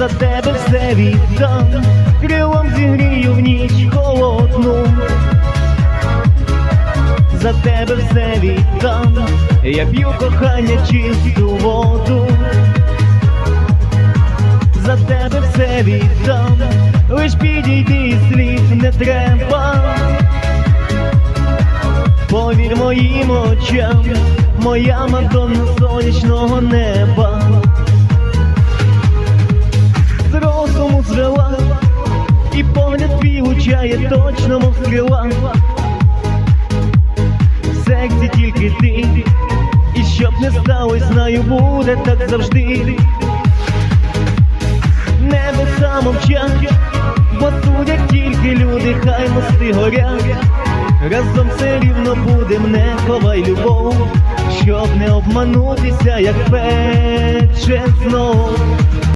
за тебе все віддам, крилом зігрію в ніч холодну. За тебе все віддам, я п'ю кохання чисту воду. За тебе все віддам, лиш підійди і слів не треба. Повір моїм очам, моя Мадонна сонячного неба. Лучає точно, мов стріла. В серці тільки ти, і щоб не сталося, знаю, буде так завжди. Небеса мовчать, бо судять тільки люди, хай мости горять. Разом все рівно будем, не ховай любов, щоб не обманутися, як пече знов.